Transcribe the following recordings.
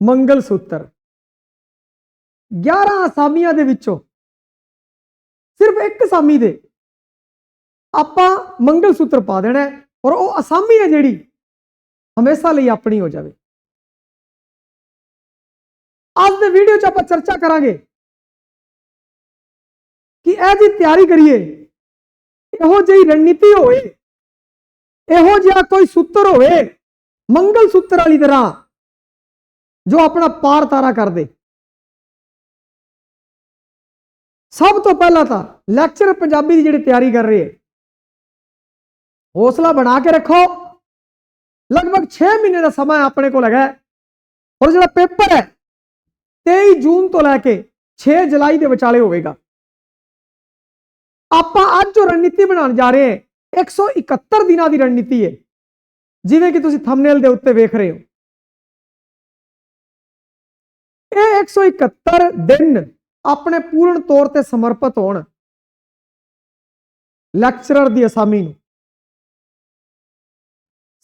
ਮੰਗਲ ਸੂਤਰ 11 ਅਸਾਮੀਆਂ ਦੇ ਵਿੱਚੋਂ ਸਿਰਫ ਇੱਕ ਅਸਾਮੀ ਦੇ ਆਪਾਂ ਮੰਗਲ ਸੂਤਰ ਪਾ ਦੇਣਾ ਔਰ ਉਹ ਅਸਾਮੀ ਹੈ ਜਿਹੜੀ ਹਮੇਸ਼ਾ ਲਈ ਆਪਣੀ ਹੋ ਜਾਵੇ। ਅੱਜ ਦੇ ਵੀਡੀਓ 'ਚ ਆਪਾਂ ਚਰਚਾ ਕਰਾਂਗੇ ਕਿ ਇਹ ਜੀ ਤਿਆਰੀ ਕਰੀਏ, ਇਹੋ ਜਿਹੀ ਰਣਨੀਤੀ ਹੋਵੇ, ਇਹੋ ਜਿਹਾ ਕੋਈ ਸੂਤਰ ਹੋਵੇ ਮੰਗਲ ਸੂਤਰ ਵਾਲੀ ਤਰ੍ਹਾਂ ਜੋ ਆਪਣਾ ਪਾਰ ਤਾਰਾ ਕਰ ਦੇ ਸਭ ਤੋਂ ਪਹਿਲਾਂ ਤਾਂ ਲੈਕਚਰ ਪੰਜਾਬੀ ਦੀ ਜਿਹੜੀ ਤਿਆਰੀ ਕਰ ਰਹੇ ਹੈ, ਹੌਸਲਾ ਬਣਾ ਕੇ ਰੱਖੋ। ਲਗਭਗ 6 ਮਹੀਨੇ ਦਾ ਸਮਾਂ ਆਪਣੇ ਕੋਲ ਹੈਗਾ ਔਰ ਜਿਹੜਾ ਪੇਪਰ ਹੈ 23 ਜੂਨ ਤੋਂ ਲੈ ਕੇ 6 ਜੁਲਾਈ ਦੇ ਵਿਚਾਲੇ ਹੋਵੇਗਾ। ਆਪਾਂ ਅੱਜ ਜੋ ਰਣਨੀਤੀ ਬਣਾਉਣ ਜਾ ਰਹੇ ਹਾਂ 171 ਦਿਨਾਂ ਦੀ ਰਣਨੀਤੀ ਹੈ। ਜਿਵੇਂ ਕਿ ਤੁਸੀਂ ਥੰਬਨੇਲ ਦੇ ਉੱਤੇ ਵੇਖ ਰਹੇ ਹੋ। ਇਹ 171 ਦਿਨ ਆਪਣੇ ਪੂਰਨ ਤੌਰ ਤੇ ਸਮਰਪਿਤ ਹੋਣ। ਲੈਕਚਰਰ ਦੀ ਅਸਾਮੀ ਨੂੰ।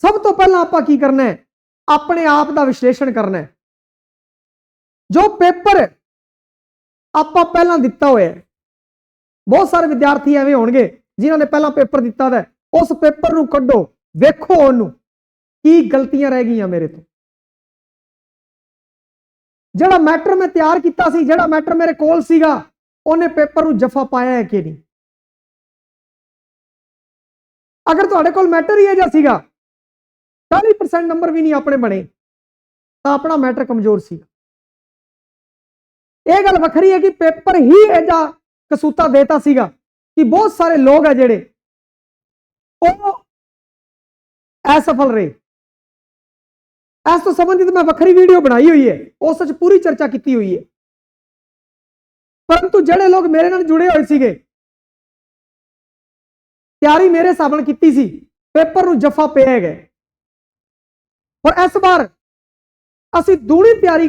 ਸਭ ਤੋਂ ਪਹਿਲਾਂ ਆਪਾਂ ਕੀ ਕਰਨਾ ਹੈ? ਆਪਣੇ ਆਪ ਦਾ ਵਿਸ਼ਲੇਸ਼ਣ ਕਰਨਾ ਹੈ। ਜੋ ਪੇਪਰ ਆਪਾਂ ਪਹਿਲਾਂ ਦਿੱਤਾ ਹੋਇਆ ਹੈ, ਬਹੁਤ ਸਾਰੇ ਵਿਦਿਆਰਥੀ ਐਵੇਂ ਹੋਣਗੇ ਜਿਨ੍ਹਾਂ ਨੇ ਪਹਿਲਾਂ ਪੇਪਰ ਦਿੱਤਾ ਹੈ। ਉਸ ਪੇਪਰ ਨੂੰ ਕੱਢੋ, ਵੇਖੋ ਉਹਨੂੰ, ਕੀ ਗਲਤੀਆਂ ਰਹਿ ਗਈਆਂ ਮੇਰੇ ਤੋਂ। ਜਿਹੜਾ ਮੈਟਰ ਮੈਂ ਤਿਆਰ ਕੀਤਾ ਸੀ ਜਿਹੜਾ ਮੈਟਰ ਮੇਰੇ ਕੋਲ ਸੀਗਾ ਉਹਨੇ ਪੇਪਰ ਨੂੰ ਜਫਾ ਪਾਇਆ ਹੈ ਕਿ ਨਹੀਂ ਅਗਰ ਤੁਹਾਡੇ ਕੋਲ ਮੈਟਰ ਹੀ ਇਹ ਜਿਹਾ ਸੀਗਾ 40% ਨੰਬਰ ਵੀ ਨਹੀਂ ਆਪਣੇ ਬਣੇ ਤਾਂ ਆਪਣਾ ਮੈਟਰ ਕਮਜ਼ੋਰ ਸੀਗਾ ਇਹ ਗੱਲ ਵੱਖਰੀ ਹੈ ਕਿ ਪੇਪਰ ਹੀ ਇਹ ਜਿਹਾ ਕਸੂਤਾ ਦੇਤਾ ਸੀਗਾ ਕਿ ਬਹੁਤ ਸਾਰੇ ਲੋਕ ਆ ਜਿਹੜੇ ਉਹ ਅਸਫਲ ਰਹੇ ਇਸ ਤੋਂ ਸੰਬੰਧਿਤ ਮੈਂ ਵੱਖਰੀ ਵੀਡੀਓ ਬਣਾਈ ਹੋਈ ਹੈ। ਉਸ ਵਿੱਚ ਪੂਰੀ ਚਰਚਾ ਕੀਤੀ ਹੋਈ ਹੈ। ਪਰੰਤੂ ਜਿਹੜੇ ਲੋਕ ਮੇਰੇ ਨਾਲ ਜੁੜੇ ਹੋਏ ਸੀਗੇ, ਤਿਆਰੀ ਮੇਰੇ ਹਿਸਾਬ ਨਾਲ ਕੀਤੀ ਸੀ। ਪੇਪਰ ਨੂੰ ਜਫਾ ਪਿਆ ਗਏ ਔਰ ਇਸ ਵਾਰ ਅਸੀਂ ਦੂਣੀ ਤਿਆਰੀ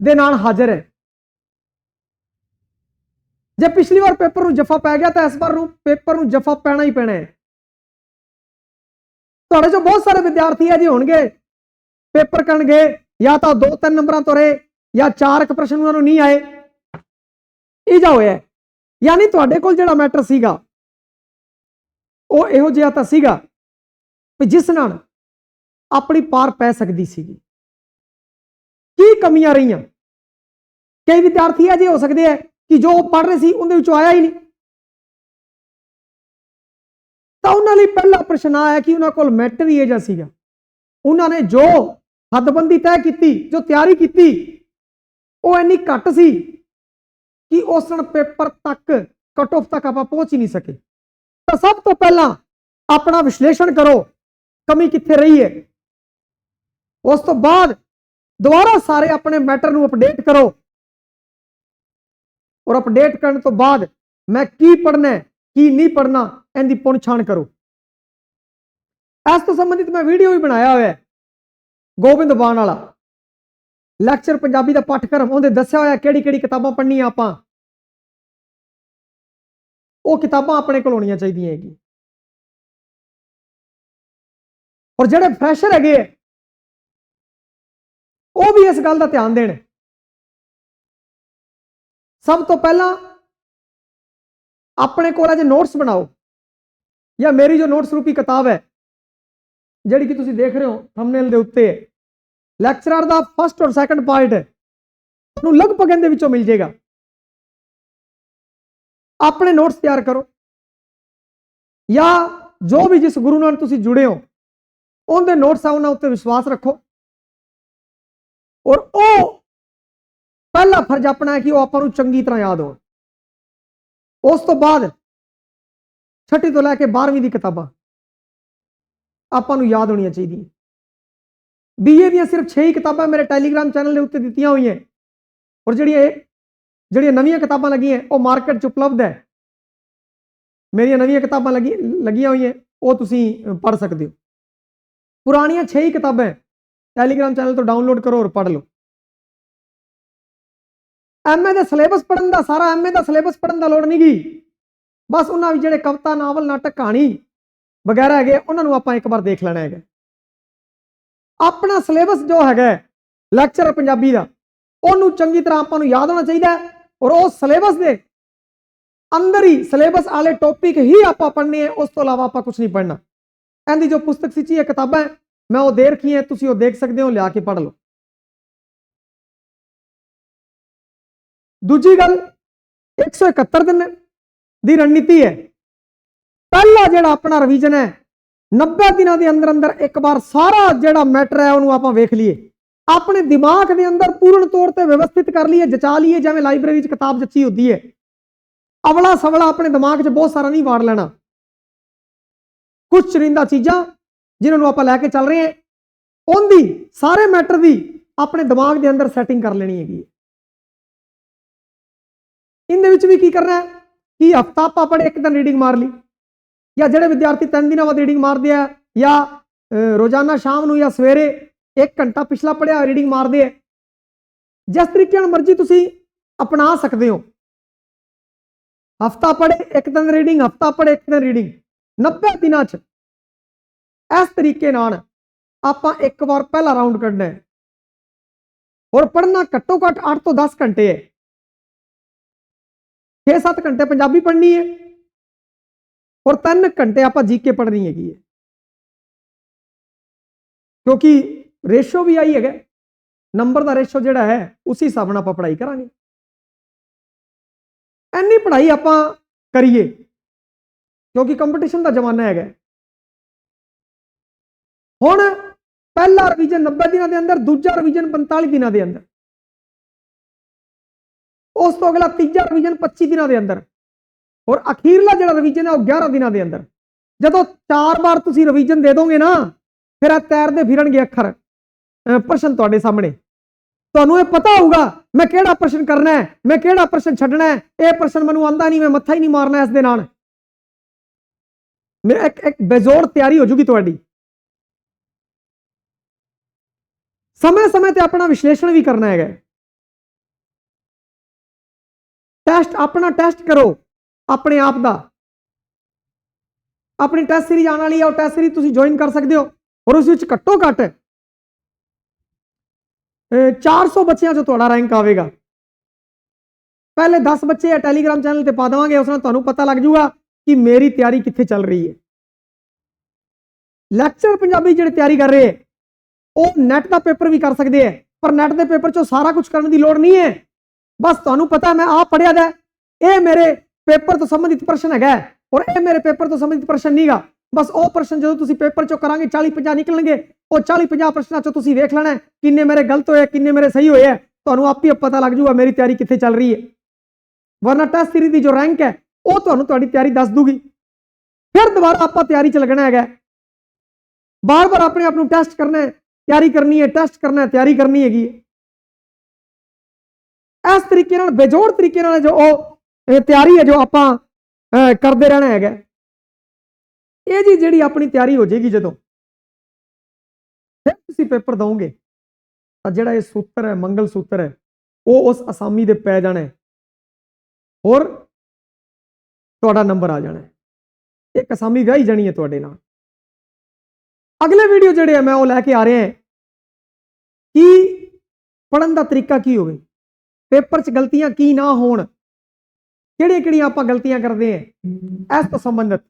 ਦੇ ਨਾਲ ਹਾਜ਼ਰ ਹੈ। ਜੇ ਪਿਛਲੀ ਵਾਰ ਪੇਪਰ ਨੂੰ ਜਫਾ ਪੈ ਗਿਆ ਤਾਂ ਇਸ ਵਾਰ ਨੂੰ ਪੇਪਰ ਨੂੰ ਜਫਾ ਪੈਣਾ ਹੀ ਪੈਣਾ ਹੈ। ਤੁਹਾਡੇ ਚੋਂ ਬਹੁਤ ਸਾਰੇ ਵਿਦਿਆਰਥੀ ਹੈ ਜੀ ਹੋਣਗੇ ਪੇਪਰ ਕਰਨਗੇ, ਜਾਂ ਤਾਂ ਦੋ ਤਿੰਨ ਨੰਬਰਾਂ ਤੋਂ ਰਹੇ, ਜਾਂ ਚਾਰ ਇੱਕ ਪ੍ਰਸ਼ਨ ਉਹਨਾਂ ਨੂੰ ਨਹੀਂ ਆਏ। ਇਹ ਜਾ ਹੋਇਆ ਯਾਨੀ ਤੁਹਾਡੇ ਕੋਲ ਜਿਹੜਾ ਮੈਟਰ ਸੀਗਾ, ਉਹ ਇਹੋ ਜਿਹਾ ਤਾਂ ਸੀਗਾ ਵੀ ਜਿਸ ਨਾਲ ਆਪਣੀ ਪਾਰ ਪੈ ਸਕਦੀ ਸੀਗੀ। ਕੀ ਕਮੀਆਂ ਰਹੀਆਂ? ਕਈ ਵਿਦਿਆਰਥੀ ਅਜੇ ਹੋ ਸਕਦੇ ਹੈ ਕਿ ਜੋ ਪੜ ਰਹੇ ਸੀ, ਉਹਦੇ ਵਿੱਚੋਂ ਆਇਆ ਹੀ ਨਹੀਂ। ਤਾਂ ਉਹਨਾਂ ਲਈ ਪਹਿਲਾ ਪ੍ਰਸ਼ਨ ਆਇਆ ਕਿ ਉਹਨਾਂ ਕੋਲ ਮੈਟਰ ਹੀ ਇਹ ਜਿਹਾ ਸੀਗਾ। ਉਹਨਾਂ ਨੇ ਜੋ ਹੱਦਬੰਦੀ ਤੈਅ ਕੀਤੀ, ਜੋ ਤਿਆਰੀ ਕੀਤੀ, ਉਹ ਇੰਨੀ ਘੱਟ ਸੀ ਕਿ ਉਸ ਨਾਲ ਪੇਪਰ ਤੱਕ ਕਟ ਆਫ ਤੱਕ ਆਪਾਂ ਪਹੁੰਚ ਹੀ ਨਹੀਂ ਸਕੇ। ਤਾਂ ਸਭ ਤੋਂ ਪਹਿਲਾਂ ਆਪਣਾ ਵਿਸ਼ਲੇਸ਼ਣ ਕਰੋ, ਕਮੀ ਕਿੱਥੇ ਰਹੀ ਹੈ। ਉਸ ਤੋਂ ਬਾਅਦ ਦੁਬਾਰਾ ਸਾਰੇ ਆਪਣੇ ਮੈਟਰ ਨੂੰ ਅਪਡੇਟ ਕਰੋ। ਔਰ ਅਪਡੇਟ ਕਰਨ ਤੋਂ ਬਾਅਦ ਮੈਂ ਕੀ ਪੜਨਾ ਹੈ, ਕੀ ਨਹੀਂ ਪੜਨਾ ਇਹਦੀ ਪੁਣ ਛਾਣ ਕਰੋ। ਇਸ ਤੋਂ ਸੰਬੰਧਿਤ ਮੈਂ ਵੀਡੀਓ ਵੀ ਬਣਾਇਆ ਹੋਇਆ ਹੈ। ਗੋਬਿੰਦ ਬਾਣ ਵਾਲਾ। ਲੈਕਚਰ ਪੰਜਾਬੀ ਦਾ ਪਾਠਕ੍ਰਮ ਉਹਦੇ ਦੱਸਿਆ ਹੋਇਆ ਕਿਹੜੀ ਕਿਹੜੀ ਕਿਤਾਬਾਂ ਪੜ੍ਹਨੀਆਂ ਆਪਾਂ? ਉਹ ਕਿਤਾਬਾਂ ਆਪਣੇ ਕੋਲ ਹੋਣੀਆਂ ਚਾਹੀਦੀਆਂ ਹੈਗੀ ਔਰ ਜਿਹੜੇ ਫਰੈਸ਼ਰ ਹੈਗੇ ਹੈ, ਉਹ ਵੀ ਇਸ ਗੱਲ ਦਾ ਧਿਆਨ ਦੇਣ। ਸਭ ਤੋਂ ਪਹਿਲਾਂ ਆਪਣੇ ਕੋਲ ਅਜੇ ਨੋਟਸ ਬਣਾਓ। ਜਾਂ ਮੇਰੀ ਜੋ ਨੋਟਸ ਰੂਪੀ ਕਿਤਾਬ ਹੈ ਜਿਹੜੀ ਕਿ ਤੁਸੀਂ ਦੇਖ ਰਹੇ ਹੋ ਥੰਬਨੇਲ ਦੇ ਉੱਤੇ ਲੈਕਚਰਰ ਦਾ ਫਸਟ ਔਰ ਸੈਕੰਡ ਪਾਰਟ ਤੁਹਾਨੂੰ ਲਗਭਗ ਇਹਦੇ ਵਿੱਚੋਂ ਮਿਲ ਜਾਏਗਾ। ਆਪਣੇ ਨੋਟਸ ਤਿਆਰ ਕਰੋ। ਜਾਂ ਜੋ ਵੀ ਜਿਸ ਗੁਰੂ ਨਾਲ ਤੁਸੀਂ ਜੁੜੇ ਹੋ, ਉਹਦੇ ਨੋਟਸ ਆ ਉਹਨਾਂ ਉੱਤੇ ਵਿਸ਼ਵਾਸ ਰੱਖੋ। ਔਰ ਉਹ ਪਹਿਲਾ ਫਰਜ਼ ਆਪਣਾ ਹੈ ਕਿ ਉਹ ਆਪਾਂ ਨੂੰ ਚੰਗੀ ਤਰ੍ਹਾਂ ਯਾਦ ਹੋਣ। ਉਸ ਤੋਂ ਬਾਅਦ ਛਠੀ ਤੋਂ ਲੈ ਕੇ 12ਵੀਂ ਦੀ ਕਿਤਾਬਾਂ। ਆਪਾਂ ਨੂੰ ਯਾਦ ਹੋਣੀਆਂ ਚਾਹੀਦੀਆਂ। ਬੀਏ ਦੀਆਂ ਸਿਰਫ 6 ਹੀ ਕਿਤਾਬਾਂ ਮੇਰੇ ਟੈਲੀਗ੍ਰਾਮ ਚੈਨਲ ਦੇ ਉੱਤੇ ਦਿੱਤੀਆਂ ਹੋਈਆਂ। ਔਰ ਜਿਹੜੀਆਂ ਜਿਹੜੀਆਂ ਨਵੀਆਂ ਕਿਤਾਬਾਂ ਲੱਗੀਆਂ, ਉਹ ਮਾਰਕੀਟ 'ਚ ਉਪਲਬਧ ਹੈ। ਮੇਰੀਆਂ ਨਵੀਆਂ ਕਿਤਾਬਾਂ ਲੱਗੀਆਂ ਲੱਗੀਆਂ ਹੋਈਆਂ, ਉਹ ਤੁਸੀਂ ਪੜ੍ਹ ਸਕਦੇ ਹੋ। ਪੁਰਾਣੀਆਂ 6 ਹੀ ਕਿਤਾਬਾਂ ਟੈਲੀਗ੍ਰਾਮ ਚੈਨਲ ਤੋਂ ਡਾਊਨਲੋਡ ਕਰੋ ਔਰ ਪੜ੍ਹ ਲਓ। ਐਮਏ ਦਾ ਸਿਲੇਬਸ ਪੜਨ ਦਾ ਸਾਰਾ ਐਮਏ ਦਾ ਸਿਲੇਬਸ ਪੜਨ ਦਾ ਲੋੜ ਨਹੀਂ ਗਈ ਬਸ ਉਹਨਾਂ ਵਿੱਚ ਜਿਹੜੇ ਕਵਿਤਾ, ਨਾਵਲ, ਨਾਟਕ, ਕਹਾਣੀ ਵਗੈਰਾ ਹੈਗੇ, ਉਹਨਾਂ ਨੂੰ ਆਪਾਂ ਇੱਕ ਵਾਰ ਦੇਖ ਲੈਣਾ ਹੈਗਾ। ਆਪਣਾ ਸਿਲੇਬਸ ਜੋ ਹੈਗਾ ਲੈਕਚਰ ਪੰਜਾਬੀ ਦਾ, ਉਹਨੂੰ ਚੰਗੀ ਤਰ੍ਹਾਂ ਆਪਾਂ ਨੂੰ ਯਾਦ ਹੋਣਾ ਚਾਹੀਦਾ ਔਰ ਉਹ ਸਿਲੇਬਸ ਦੇ ਅੰਦਰ ਹੀ ਸਿਲੇਬਸ ਵਾਲੇ ਟੌਪਿਕ ਹੀ ਆਪਾਂ ਪੜ੍ਹਨੇ ਹੈ, ਉਸ ਤੋਂ ਇਲਾਵਾ ਆਪਾਂ ਕੁਝ ਨਹੀਂ ਪੜ੍ਹਨਾ। ਇਹਦੀ ਜੋ ਪੁਸਤਕ ਸਿੱਚੀ ਹੈ ਕਿਤਾਬਾਂ ਮੈਂ ਉਹ ਦੇ ਰੱਖੀ ਹੈ ਤੁਸੀਂ ਉਹ ਦੇਖ ਸਕਦੇ ਹੋ, ਲਿਆ ਕੇ ਪੜ੍ਹ ਲਓ। ਦੂਜੀ ਗੱਲ 171 ਦਿਨ ਦੀ ਰਣਨੀਤੀ ਹੈ। ਪਹਿਲਾ ਜਿਹੜਾ ਆਪਣਾ ਰਿਵੀਜ਼ਨ ਹੈ 90 ਦਿਨਾਂ ਦੇ ਅੰਦਰ ਅੰਦਰ ਇੱਕ ਵਾਰ ਸਾਰਾ ਜਿਹੜਾ ਮੈਟਰ ਹੈ ਉਹਨੂੰ ਆਪਾਂ ਵੇਖ ਲਈਏ। ਆਪਣੇ ਦਿਮਾਗ ਦੇ ਅੰਦਰ ਪੂਰਨ ਤੌਰ ਤੇ ਵਿਵਸਥਿਤ ਕਰ ਲਈਏ, ਜਚਾ ਲਈਏ, ਜਿਵੇਂ ਲਾਇਬ੍ਰੇਰੀ 'ਚ ਕਿਤਾਬ ਜੱਚੀ ਹੁੰਦੀ ਹੈ। ਅਵਲਾ ਸਵਲਾ ਆਪਣੇ ਦਿਮਾਗ 'ਚ ਬਹੁਤ ਸਾਰਾ ਨਹੀਂ ਵਾੜ ਲੈਣਾ। ਕੁਝ ਚਰਿੰਦਾ ਚੀਜ਼ਾਂ ਜਿਨ੍ਹਾਂ ਨੂੰ ਆਪਾਂ ਲੈ ਕੇ ਚੱਲ ਰਹੇ ਹਾਂ, ਉਹਦੀ ਸਾਰੇ ਮੈਟਰ ਦੀ ਆਪਣੇ ਦਿਮਾਗ ਦੇ ਅੰਦਰ ਸੈਟਿੰਗ ਕਰ ਲੈਣੀ ਹੈਗੀ ਹੈ। ਇਹਦੇ ਵਿੱਚ ਵੀ ਕੀ ਕਰਨਾ ਹੈ? ਕਿ ਹਫਤਾ ਆਪਾਂ ਪੜ੍ਹ ਇੱਕ ਦਿਨ ਰੀਡਿੰਗ ਮਾਰ ਲਈ। ਜਾਂ ਜਿਹੜੇ ਵਿਦਿਆਰਥੀ ਤਿੰਨ ਦਿਨਾਂ ਬਾਅਦ ਰੀਡਿੰਗ ਮਾਰਦੇ ਆ ਜਾਂ ਰੋਜ਼ਾਨਾ ਸ਼ਾਮ ਨੂੰ ਜਾਂ ਸਵੇਰੇ 1 ਘੰਟਾ ਪਿਛਲਾ ਪੜਿਆ ਰੀਡਿੰਗ ਮਾਰਦੇ ਆ, ਜਿਸ ਤਰੀਕੇ ਨਾਲ ਮਰਜ਼ੀ ਤੁਸੀਂ ਅਪਣਾ ਸਕਦੇ ਹੋ। ਹਫਤਾ ਪੜ੍ਹੇ, ਇੱਕ ਦਿਨ ਰੀਡਿੰਗ ਹਫਤਾ ਪੜ੍ਹੇ, ਇੱਕ ਦਿਨ ਰੀਡਿੰਗ 90 ਦਿਨਾਂ 'ਚ। ਇਸ ਤਰੀਕੇ ਨਾਲ ਆਪਾਂ ਇੱਕ ਵਾਰ ਪਹਿਲਾ ਰਾਉਂਡ ਕੱਢਣਾ ਹੈ। ਔਰ ਪੜ੍ਹਨਾ ਘੱਟੋ ਘੱਟ 8 ਤੋਂ 10 ਘੰਟੇ ਹੈ। 6-7 ਘੰਟੇ ਪੰਜਾਬੀ ਪੜ੍ਹਨੀ ਹੈ। ਔਰ 3 ਘੰਟੇ ਆਪਾਂ ਜੀਕੇ ਪੜ੍ਹਨੀ ਹੈਗੀ ਹੈ। ਕਿਉਂਕਿ ਰੇਸ਼ੋ ਵੀ ਆਈ ਹੈਗਾ, ਨੰਬਰ ਦਾ ਰੇਸ਼ੋ ਜਿਹੜਾ ਹੈ, ਉਸੇ ਹਿਸਾਬ ਨਾਲ ਆਪਾਂ ਪੜ੍ਹਾਈ ਕਰਾਂਗੇ। ਐਨੀ ਪੜ੍ਹਾਈ ਆਪਾਂ ਕਰੀਏ, ਕਿਉਂਕਿ ਕੰਪੀਟੀਸ਼ਨ ਦਾ ਜ਼ਮਾਨਾ ਹੈਗਾ। ਹੁਣ ਪਹਿਲਾ ਰਿਵੀਜ਼ਨ 90 ਦਿਨਾਂ ਦੇ ਅੰਦਰ, ਦੂਜਾ ਰਿਵੀਜ਼ਨ 45 ਦਿਨਾਂ ਦੇ ਅੰਦਰ। ਉਸ ਤੋਂ ਅਗਲਾ ਤੀਜਾ ਰਿਵੀਜ਼ਨ 25 ਦਿਨਾਂ ਦੇ ਅੰਦਰ। ਔਰ ਅਖੀਰਲਾ ਜਿਹੜਾ ਰਿਵੀਜ਼ਨ ਹੈ ਉਹ 11 ਦਿਨਾਂ ਦੇ ਅੰਦਰ। ਜਦੋਂ ਚਾਰ ਵਾਰ ਤੁਸੀਂ ਰਿਵੀਜ਼ਨ ਦੇ ਦੋਗੇ ਨਾ, ਫਿਰ ਇਹ ਤੈਰਦੇ ਫਿਰਨਗੇ ਅੱਖਰ। ਪ੍ਰਸ਼ਨ ਤੁਹਾਡੇ ਸਾਹਮਣੇ। ਤੁਹਾਨੂੰ ਇਹ ਪਤਾ ਹੋਊਗਾ, ਮੈਂ ਕਿਹੜਾ ਪ੍ਰਸ਼ਨ ਕਰਨਾ ਹੈ, ਮੈਂ ਕਿਹੜਾ ਪ੍ਰਸ਼ਨ ਛੱਡਣਾ ਹੈ, ਇਹ ਪ੍ਰਸ਼ਨ ਮੈਨੂੰ ਆਂਦਾ ਨਹੀਂ, ਮੈਂ ਮੱਥਾ ਹੀ ਨਹੀਂ ਮਾਰਨਾ ਇਸ ਦੇ ਨਾਲ। ਮੇਰਾ ਇੱਕ ਇੱਕ ਬੇਜੋੜ ਤਿਆਰੀ ਹੋ ਜੂਗੀ ਤੁਹਾਡੀ। ਸਮੇਂ ਸਮੇਂ ਤੇ ਆਪਣਾ ਵਿਸ਼ਲੇਸ਼ਣ ਵੀ ਕਰਨਾ ਹੈਗਾ। ਟੈਸਟ ਆਪਣਾ ਟੈਸਟ ਕਰੋ। ਆਪਣੇ ਆਪ ਦਾ। ਆਪਣੀ ਟੈਸਟ ਸੀਰੀਜ਼ ਆਉਣ ਵਾਲੀ ਹੈ ਉਹ ਟੈਸਟ ਸੀਰੀਜ਼ ਤੁਸੀਂ ਜੁਆਇਨ ਕਰ ਸਕਦੇ ਹੋ। ਔਰ ਉਸ ਵਿੱਚ ਘੱਟੋ ਘੱਟ, ਅਹ 400 ਬੱਚਿਆਂ 'ਚ ਤੁਹਾਡਾ ਰੈਂਕ ਆਵੇਗਾ। ਪਹਿਲੇ 10 ਬੱਚੇ ਆ ਟੈਲੀਗ੍ਰਾਮ ਚੈਨਲ ਤੇ ਪਾ ਦੇਵਾਂਗੇ, ਉਸ ਨਾਲ ਤੁਹਾਨੂੰ ਪਤਾ ਲੱਗ ਜਾਊਗਾ ਕਿ ਮੇਰੀ ਤਿਆਰੀ ਕਿੱਥੇ ਚੱਲ ਰਹੀ ਹੈ। ਲੈਕਚਰ ਪੰਜਾਬੀ ਜਿਹੜੇ ਤਿਆਰੀ ਕਰ ਰਹੇ ਹੈ, ਉਹ ਨੈਟ ਦਾ ਪੇਪਰ ਵੀ ਕਰ ਸਕਦੇ ਹੈ, ਪਰ ਨੈਟ ਦੇ ਪੇਪਰ 'ਚੋਂ ਸਾਰਾ ਕੁਝ ਕਰਨ ਦੀ ਲੋੜ ਨਹੀਂ ਹੈ। ਬਸ ਤੁਹਾਨੂੰ ਪਤਾ, ਮੈਂ ਆਹ ਪੜਿਆ ਦਾ ਇਹ ਮੇਰੇ ਪੇਪਰ ਤੋਂ ਸੰਬੰਧਿਤ ਪ੍ਰਸ਼ਨ ਹੈਗਾ ਔਰ ਇਹ ਮੇਰੇ ਪੇਪਰ ਤੋਂ ਸੰਬੰਧਿਤ ਪ੍ਰਸ਼ਨ ਨਹੀਂਗਾ ਬਸ ਉਹ ਪ੍ਰਸ਼ਨ ਜਦੋਂ ਤੁਸੀਂ ਪੇਪਰ 'ਚੋਂ ਕਰਾਂਗੇ 40 50 ਨਿਕਲਣਗੇ, ਉਹ 40 50 ਪ੍ਰਸ਼ਨਾਂ 'ਚੋਂ ਤੁਸੀਂ ਵੇਖ ਲੈਣਾ ਕਿੰਨੇ ਮੇਰੇ ਗਲਤ ਹੋਏ ਕਿੰਨੇ ਮੇਰੇ ਸਹੀ ਹੋਏ ਹੈ। ਤੁਹਾਨੂੰ ਹੀ ਪਤਾ ਲੱਗ ਜਾਊਗਾ ਮੇਰੀ ਤਿਆਰੀ ਕਿੱਥੇ ਚੱਲ ਰਹੀ ਹੈ। ਵਰਨਾ ਟੈਸਟ ਸੀਰੀਜ਼ ਦੀ ਜੋ ਰੈਂਕ ਹੈ, ਉਹ ਤੁਹਾਨੂੰ ਤੁਹਾਡੀ ਤਿਆਰੀ ਦੱਸ ਦੂਗੀ। ਫਿਰ ਦੁਬਾਰਾ ਆਪਾਂ ਤਿਆਰੀ 'ਚ ਲੱਗਣਾ ਹੈਗਾ ਬਾਰ-ਬਾਰ ਆਪਣੇ ਆਪ ਨੂੰ ਟੈਸਟ ਕਰਨਾ ਹੈ, ਤਿਆਰੀ ਕਰਨੀ ਹੈ ਟੈਸਟ ਕਰਨਾ ਹੈ, ਤਿਆਰੀ ਕਰਨੀ ਹੈਗੀ ਹੈ। ਇਸ ਤਰੀਕੇ ਨਾਲ, ਬੇਜੋੜ ਤਰੀਕੇ ਨਾਲ ਜੋ ਉਹ ਇਹ ਤਿਆਰੀ ਹੈ ਜੋ ਆਪਾਂ ਕਰਦੇ ਰਹਿਣਾ ਹੈਗਾ। ਇਹ ਜੀ ਜਿਹੜੀ ਆਪਣੀ ਤਿਆਰੀ ਹੋ ਜਾਏਗੀ ਜਦੋਂ, ਫਿਰ ਤੁਸੀਂ ਪੇਪਰ ਦਵੋਗੇ। ਤਾਂ ਜਿਹੜਾ ਇਹ ਸੂਤਰ ਹੈ, ਮੰਗਲ ਸੂਤਰ ਹੈ, ਉਹ ਉਸ ਅਸਾਮੀ ਦੇ ਪੈ ਜਾਣਾ ਹੈ। ਹੋਰ, ਤੁਹਾਡਾ ਨੰਬਰ ਆ ਜਾਣਾ ਹੈ। ਇੱਕ ਅਸਾਮੀ ਵਿਆਹੀ ਜਾਣੀ ਹੈ ਤੁਹਾਡੇ ਨਾਲ। ਅਗਲੇ ਵੀਡੀਓ ਜਿਹੜੇ ਆ, ਮੈਂ ਉਹ ਲੈ ਕੇ ਆ ਰਿਹਾ ਹਾਂ। ਕਿ ਪੜਨ ਦਾ ਤਰੀਕਾ ਕੀ ਹੋਵੇ? ਪੇਪਰ 'ਚ ਗਲਤੀਆਂ ਕੀ ਨਾ ਹੋਣ ਕਿਹੜੀਆਂ ਕਿਹੜੀਆਂ ਆਪਾਂ ਗਲਤੀਆਂ ਕਰਦੇ ਹਾਂ? ਇਸ ਤੋਂ ਸੰਬੰਧਿਤ।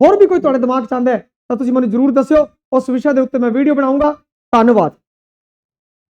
ਹੋਰ ਵੀ ਕੋਈ ਤੁਹਾਡੇ ਦਿਮਾਗ 'ਚ ਆਉਂਦਾ ਹੈ ਤਾਂ ਤੁਸੀਂ ਮੈਨੂੰ ਜਰੂਰ ਦੱਸਿਓ। ਉਸ ਵਿਸ਼ੇ ਦੇ ਉੱਤੇ ਮੈਂ ਵੀਡੀਓ ਬਣਾਉਂਗਾ ਧੰਨਵਾਦ।